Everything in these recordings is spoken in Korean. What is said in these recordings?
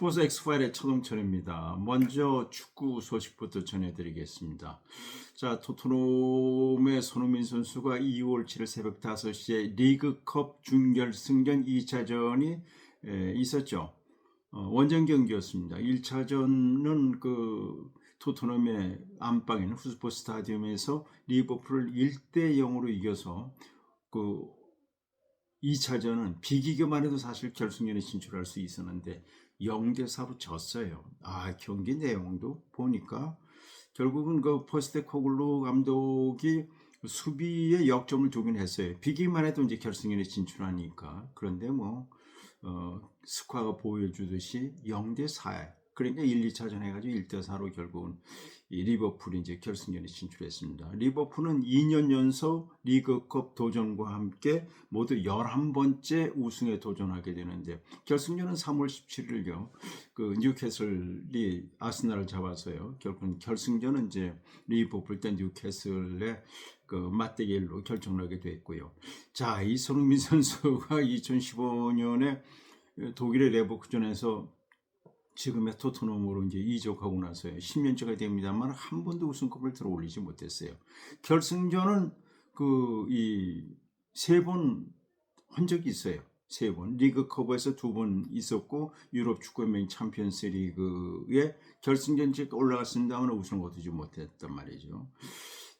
스포츠 엑스파일의 차동철입니다. 먼저 축구 소식부터 전해드리겠습니다. 자, 토트넘의 손흥민 선수가 2월 7일 새벽 5시에 리그컵 준결승전 2차전이 있었죠. 어, 원정 경기였습니다. 1차전은 그 토트넘의 안방인 후스포 스타디움에서 리버풀을 1대 0으로 이겨서 그 2차전은 비기기만 해도 사실 결승전에 진출할 수 있었는데 0대 4로 졌어요. 아, 경기 내용도 보니까 결국은 그 포스테 코글루 감독이 수비에 역점을 두긴 했어요. 비기만 해도 이제 결승전에 진출하니까. 그런데 뭐, 어, 스코어가 보여주듯이 0대 4에 그러니까 1, 2차전 해가지고 1대 4로 결국은 이 리버풀이 이제 결승전에 진출했습니다. 리버풀은 2년 연속 리그컵 도전과 함께 모두 11번째 우승에 도전하게 되는데 결승전은 3월 17일요. 그 뉴캐슬이 아스날을 잡아서요. 결국은 결승전은 이제 리버풀 때 뉴캐슬의 그 맞대결로 결정나게 됐고요. 자, 이 손흥민 선수가 2015년에 독일의 레버쿠전에서 지금의 토트넘으로 이제 이적하고 나서요. 10년째가 됩니다만 한 번도 우승컵을 들어올리지 못했어요. 결승전은 그 이 세 번 한 적이 있어요. 세 번. 리그컵에서 두 번 있었고 유럽 축구연맹 챔피언스 리그에 결승전에 올라갔습니다만 우승을 얻지 못했단 말이죠.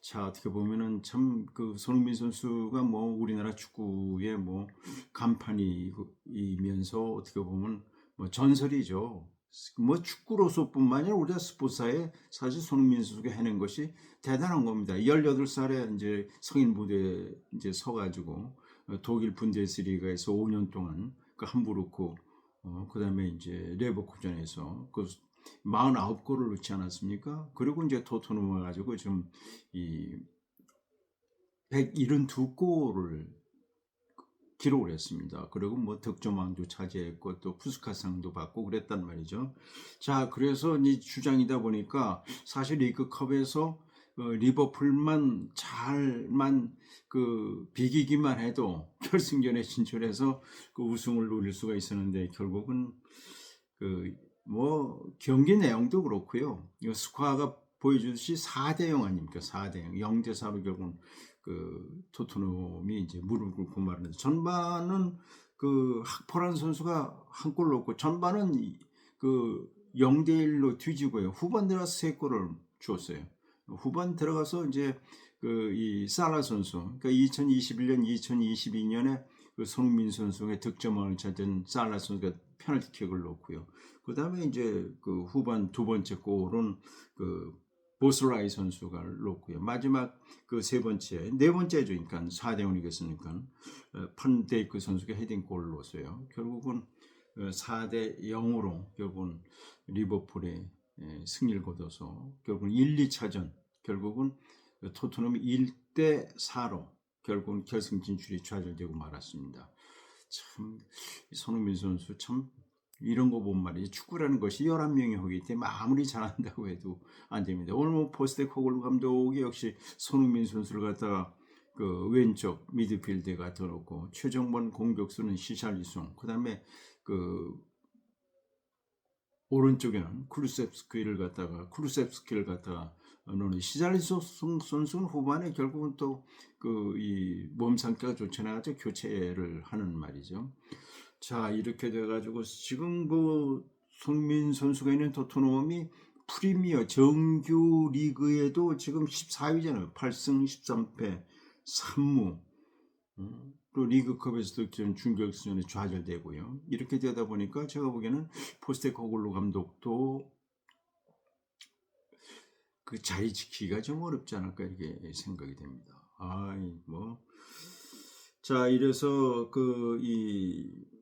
자 어떻게 보면은 참 그 손흥민 선수가 뭐 우리나라 축구의 뭐 간판이면서 어떻게 보면 뭐 전설이죠. 뭐 축구로서뿐만 아니라 우리가 스포츠사에 사실 손흥민 선수가 해낸 것이 대단한 겁니다. 18살에 이제 성인 무대에 이제 서가지고 독일 분데스리가에서 5년 동안 그 함부르크 어, 그다음에 이제 레버쿠전에서 그 49골을 넣지 않았습니까? 그리고 이제 토트넘 와가지고 지금 이 172골을 기록을 했습니다. 그리고 뭐 득점왕도 차지했고 또 푸스카상도 받고 그랬단 말이죠. 자, 그래서 이 주장이다 보니까 사실 리그컵에서 어, 리버풀만 잘만 그 비기기만 해도 결승전에 진출해서 그 우승을 노릴 수가 있었는데 결국은 그 뭐 경기 내용도 그렇고요. 이 스코어가 보여주듯이 4대 0 아닙니까? 4대 0. 0대 4로 결국은 그 토트넘이 이제 무릎을 꿇고 말하는데 전반은 그 학포란 선수가 한 골 넣고 전반은 그 0대 1로 뒤지고요. 후반 들어가서 세 골을 주었어요. 후반 들어가서 이제 그 이 사라 선수, 그러니까 2021년, 2022년에 그 손흥민 선수의 득점왕을 찾은 살라 선수가 페널티킥을 넣고요. 그 다음에 이제 그 후반 두 번째 골은 그 보스라이 선수가 넣고요. 마지막 그 세 번째, 네 번째죠. 그러니까 4대 0이겠으니까 판데이크 선수가 헤딩골을 넣었어요. 결국은 4대 0으로 결국은 리버풀의 승리를 거둬서 결국은 1, 2차전 결국은 토트넘이 1대 4로 결국은 결승 진출이 좌절되고 말았습니다. 참 손흥민 선수 참 이런 거 보면 말이죠. 축구라는 것이 11명이 하기 때문에 아무리 잘한다고 해도 안 됩니다. 오늘 뭐 포스테코글루 감독이 역시 손흥민 선수를 갖다가 그 왼쪽 미드필드에 갖다 놓고 최정번 공격수는 시샬리송 그다음에 그 오른쪽에는 쿠루셉스키를 갖다가 쿠루셉스키를 갖다가 너는 시잘리송 선수는 후반에 결국은 또 그 이 몸 상태가 좋지 않아서 교체를 하는 말이죠. 자 이렇게 돼가지고 지금 그 손민 선수가 있는 토트넘이 프리미어 정규 리그에도 지금 14위잖아요. 8승 13패 3무. 또 리그컵에서도 지금 준결승전에 좌절되고요. 이렇게 되다 보니까 제가 보기에는 포스테코글루 감독도 그 자리 지키기가 좀 어렵지 않을까 이렇게 생각이 됩니다. 아이 뭐. 자 이래서 그이 음,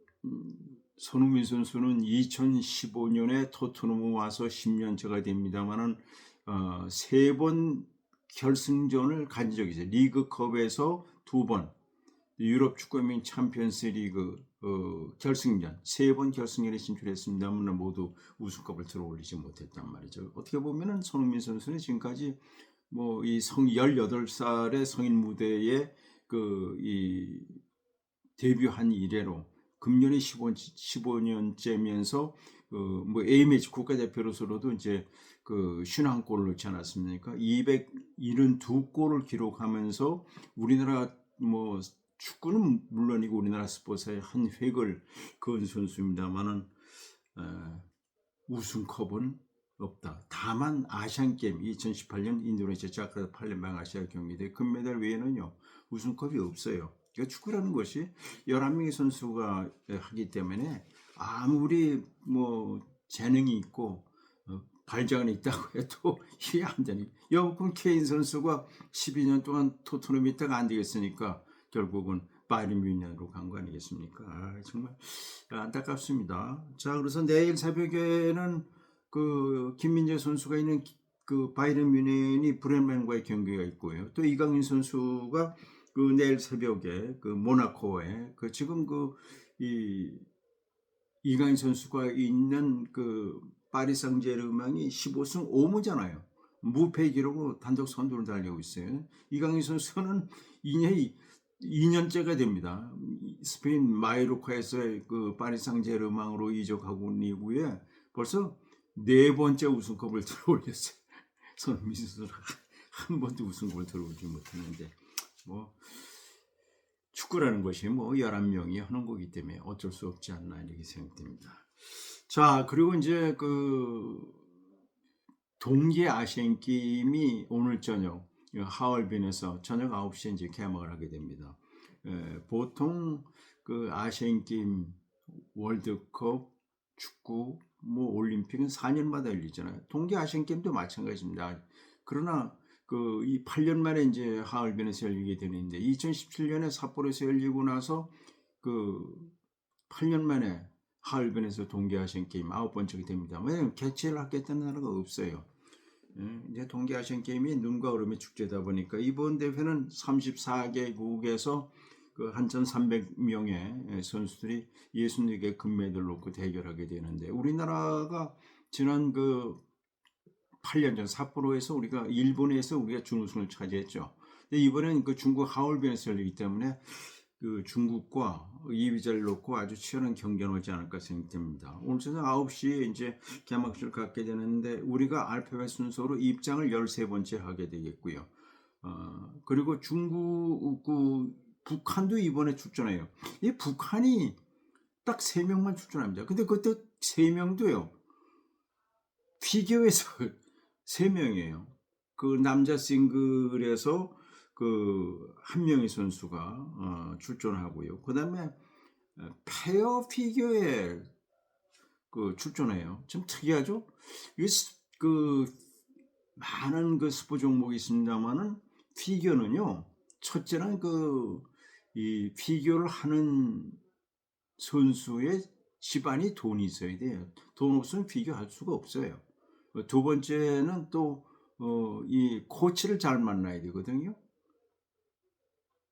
손흥민 선수는 2015년에 토트넘 와서 10년째가 됩니다만은 어, 세 번 결승전을 가진 적이 있어요. 리그컵에서 두 번, 유럽 축구연맹 챔피언스 리그 어, 결승전 세 번 결승전에 진출했습니다만 모두 우승컵을 들어올리지 못했단 말이죠. 어떻게 보면은 손흥민 선수는 지금까지 뭐 이 성 18살의 성인 무대에 그 이 데뷔한 이래로 금년이 15, 15 년째면서 그뭐 A매치 국가대표로서도 이제 그 51골을 넣지 않았습니까? 272골을 기록하면서 우리나라 뭐 축구는 물론이고 우리나라 스포츠의 한 획을 그은 선수입니다만은 어, 우승컵은 없다. 다만 아시안 게임 2018년 인도네시아 자카르타 팔렘방 아시아 경기대 금메달 외에는요 우승컵이 없어요. 그러니까 축구라는 것이 11명의 선수가 하기 때문에 아무리 뭐 재능이 있고 어, 발전이 있다고 해도 이해 안 되니. 여분 케인 선수가 12년 동안 토트넘에 있다가 안 되겠으니까 결국은 바이른 뮌헨으로 간 거 아니겠습니까? 아, 정말 안타깝습니다. 자, 그래서 내일 새벽에는 그 김민재 선수가 있는 기- 그 바이른 뮌헨이 브레멘과의 경기가 있고요. 또 이강인 선수가 그 내일 새벽에 그 모나코에 그 지금 그 이 이강인 선수가 있는 그 파리 상제르맹이 15승 5무잖아요. 무패 기록으로 단독 선두를 달리고 있어요. 이강인 선수는 2년이 2년째가 됩니다. 스페인 마이로카에서의 그 파리 상제르맹으로 이적하고 온 이후에 벌써 네 번째 우승컵을 들어올렸어요. 손흥민 선수는 한 번도 우승컵을 들어오지 못했는데 뭐 축구라는 것이 뭐 11명이 하는 거기 때문에 어쩔 수 없지 않나 이렇게 생각됩니다. 자, 그리고 이제 그 동계 아시안 게임이 오늘 저녁 하얼빈에서 저녁 9시에 이제 개막을 하게 됩니다. 에, 보통 그 아시안 게임 월드컵 축구 뭐 올림픽은 4년마다 열리잖아요. 동계 아시안 게임도 마찬가지입니다. 그러나 그 이 8년 만에 이제 하얼빈에서 열리게 되는데 2017년에 삿포로에서 열리고 나서 그 8년 만에 하얼빈에서 동계 아시안 게임 아홉 번째가 됩니다. 왜냐면 개최를 하겠다는 나라가 없어요. 예, 이제 동계 아시안 게임이 눈과 얼음의 축제다 보니까 이번 대회는 34개국에서 그 한천 300명의 선수들이 64개 금메달을 놓고 대결하게 되는데 우리나라가 지난 그 8년 전 삿포로에서 우리가 일본에서 우리가 준우승을 차지했죠. 근데 이번엔 그 중국 하얼빈에서 열리기 때문에 그 중국과 2위자를 놓고 아주 치열한 경기가 오지 않을까 생각됩니다. 오늘 저녁 9시에 이제 개막식을 갖게 되는데 우리가 알파벳 순서로 입장을 13번째 하게 되겠고요. 어, 그리고 중국, 그 북한도 이번에 출전해요. 이 북한이 딱 3명만 출전합니다. 근데 그때 3명도요. 피겨에서 3명이에요. 그 남자 싱글에서 그 한 명의 선수가 어, 출전하고요. 그다음에 어, 페어 피겨에 그 출전해요. 좀 특이하죠? 그 많은 그 스포 종목이 있습니다만은 피겨는요. 첫째는 그 이 피겨를 하는 선수의 집안이 돈이 있어야 돼요. 돈 없으면 피겨 할 수가 없어요. 어, 두 번째는 또 어, 이 코치를 잘 만나야 되거든요.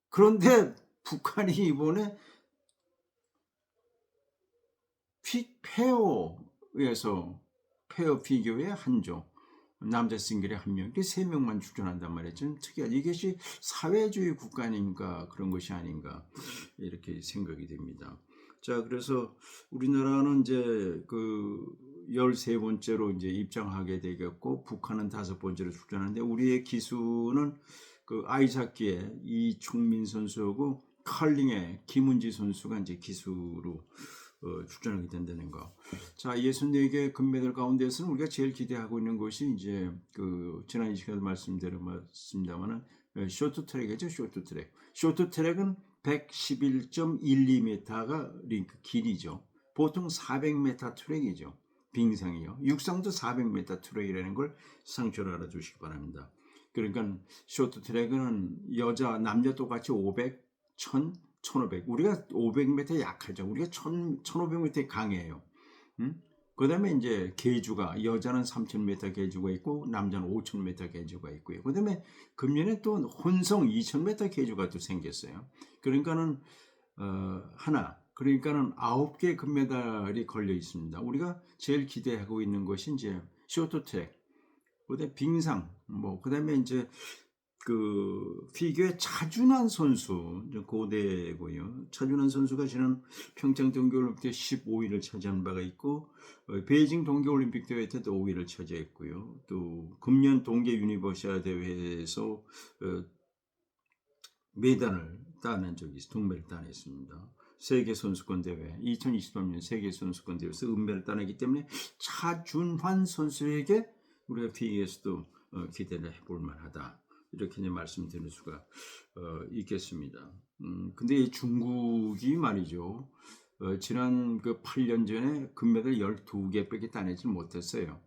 그런데 북한이 이번에 피, 페어에서 페어 피겨의 한조 남자 싱글에 한 명, 이렇게 세 명만 출전한단. 좀 특이하죠. 이것이 사회주의 국가 아닌가 그런 것이 아닌가 이렇게 생각이 됩니다. 자, 그래서 우리나라는 이제 그 13번째로 이제 입장하게 되겠고 북한은 다섯 번째로 출전하는데 우리의 기수는 그 아이스하키의 이충민 선수하고 컬링의 김은지 선수가 이제 기수로 어, 출전하게 된다는 거. 자, 64개 금메달 가운데서는 우리가 제일 기대하고 있는 것이 이제 그 지난 이 시간에 말씀드렸습니다만은 어, 쇼트트랙이죠, 쇼트트랙. 쇼트트랙은 111.12m가 링크 길이죠. 보통 400m 트랙이죠. 빙상이요. 육상도 400m 트랙이라는 걸 상처를 알아주시기 바랍니다. 그러니까 쇼트트랙은 여자 남자 똑같이 500, 1000, 1500. 우리가 500m 약하죠. 우리가 1000, 1500m 강해요. 음? 그다음에 이제 계주가 여자는 3000m 계주가 있고 남자는 5000m 계주가 있고요. 그다음에 금년에 또 혼성 2000m 계주가 또 생겼어요. 그러니까는 어, 하나 그러니까는 아홉 개 금메달이 걸려 있습니다. 우리가 제일 기대하고 있는 것이 이제 쇼트트랙, 그다음에 빙상, 뭐 그다음에 이제 그 피겨의 차준환 선수 고대고요. 차준환 선수가 지난 평창 동계올림픽 때 15위를 차지한 바가 있고 어, 베이징 동계올림픽 대회 때도 5위를 차지했고요. 또 금년 동계 유니버시아 대회에서 어, 메달을 따낸 적이 동메를 따냈습니다. 세계 선수권 대회 2023년 세계 선수권 대회에서 은메를 따내기 때문에 차준환 선수에게 우리가 피겨에서도 어, 기대를 해볼 만하다. 이렇게 이제 말씀드릴 수가 어, 있겠습니다. 음, 근데 이 중국이 말이죠. 어, 지난 그 8년 전에 금메달 12개 밖에 따내지 못했어요.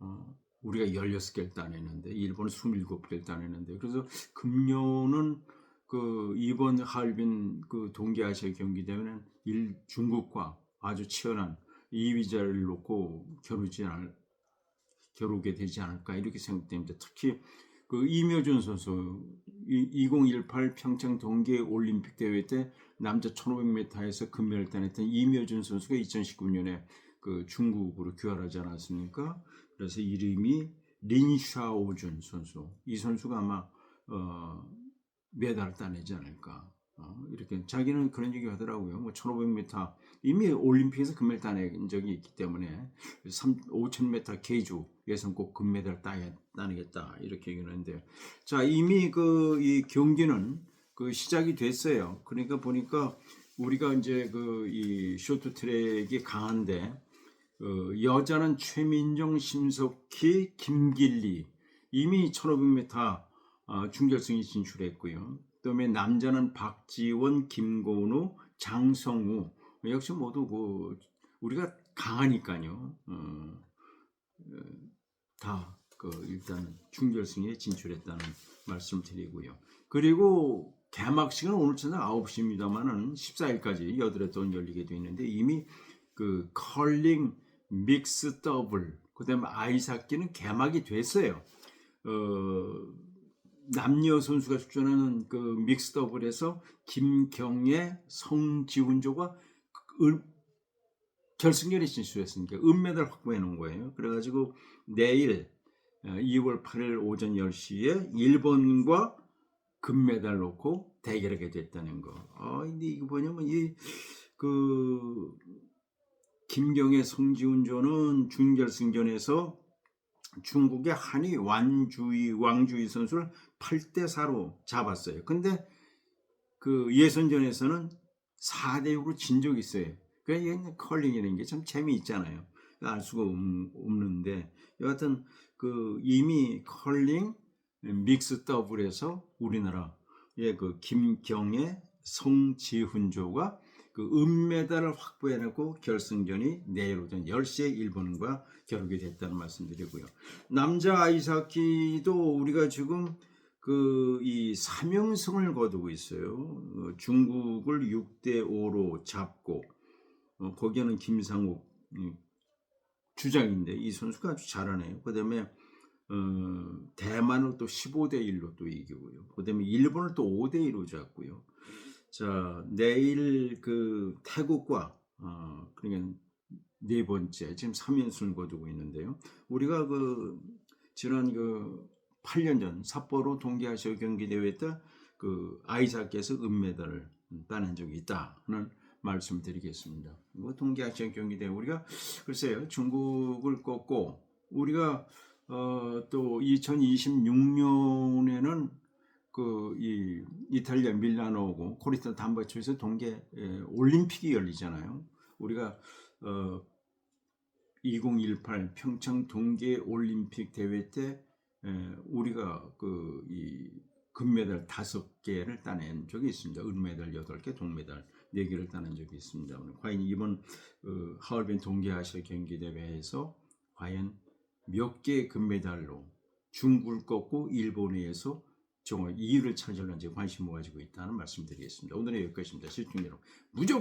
어, 우리가 16개를 따내는데 일본은 27개를 따내는데 그래서 금년은 그 이번 하얼빈 그 동계아시아 경기 대회는 일 중국과 아주 치열한 2위자를 놓고 겨루지 않을 겨루게 되지 않을까 이렇게 생각됩니다. 특히 그 이묘준 선수 2018 평창 동계 올림픽 대회 때 남자 1500m에서 금메달을 따냈던 이묘준 선수가 2019년에 그 중국으로 귀환하지 않았습니까? 그래서 이름이 린샤오준 선수. 이 선수가 아마 어, 메달을 따내지 않을까. 어, 이렇게 자기는 그런 얘기 하더라고요. 뭐 1500m 이미 올림픽에서 금메달 따낸 적이 있기 때문에 3, 5000m 계주 예선 꼭 금메달 따야, 따내겠다 이렇게 얘기를 했는데 자 이미 그 이 경기는 그 시작이 됐어요. 그러니까 보니까 우리가 이제 그 이 쇼트트랙이 강한데 어, 여자는 최민정, 심석희, 김길리 이미 1500m 어, 중결승에 진출했고요. 그다음에 남자는 박지원, 김건우, 장성우 역시 모두 그 우리가 강하니까요. 어, 다그 일단 중결승에 진출했다는 말씀 드리고요. 그리고 개막식은 오늘 저녁 9시입니다만은 14일까지 여덟 돈 열리게 되어 있는데 이미 그 컬링 믹스 더블 그다음에 아이스하키는 개막이 됐어요. 어, 남녀 선수가 출전하는 그 믹스 더블에서 김경애, 성지훈조가 을, 결승전에 진출했으니까 은메달 확보해 놓은 거예요. 그래가지고 내일 2월 8일 오전 10시에 일본과 금메달 놓고 대결하게 됐다는 거. 아, 근데 이거 뭐냐면 이 그 김경애, 성지훈조는 준결승전에서 중국의 한이 완주이 왕주이 선수를 8대 4로 잡았어요. 근데 그 예선전에서는 4대 6으로 진 적이 있어요. 그러니까 컬링이라는 게 참 재미있잖아요. 알 수가 없, 없는데 여하튼 그 이미 컬링 믹스 더블에서 우리나라의 그 김경애 성지훈조가 그 은메달을 확보해내고 결승전이 내일 오전 10시에 일본과 겨루게 됐다는 말씀드리고요. 남자 아이스하키도 우리가 지금 그이 3연승을 거두고 있어요. 어, 중국을 6대 5로 잡고 어, 거기에는 김상욱 음, 주장인데 이 선수가 아주 잘하네요. 그다음에 어, 대만을 또 15대 1로 또 이기고요. 그다음에 일본을 또 5대 1로 잡고요. 자 내일 그 태국과 어, 그러니까 네 번째 지금 3연승을 거두고 있는데요. 우리가 그 지난 그 8년 전 삿포로 동계아시아 경기 대회 때 그 아이스하키에서 은메달을 따낸 적이 있다는 말씀드리겠습니다. 뭐 동계아시아 경기 대회 우리가 글쎄요 중국을 꺾고 우리가 어, 또 2026년에는 그 이 이탈리아 밀라노고 코리타 담바초에서 동계 에, 올림픽이 열리잖아요. 우리가 어, 2018 평창 동계 올림픽 대회 때 에, 우리가 그 이 금메달 다섯 개를 따낸 적이 있습니다. 은메달 여덟 개, 동메달 네 개를 따낸 적이 있습니다. 과연 이번 그 하얼빈 동계아시아 경기 대회에서 과연 몇 개의 금메달로 중국을 꺾고 일본에서 정말 2위를 차지하는지 관심을 가지고 있다는 말씀드리겠습니다. 오늘은 여기까지입니다. 시청자 여러분 무조건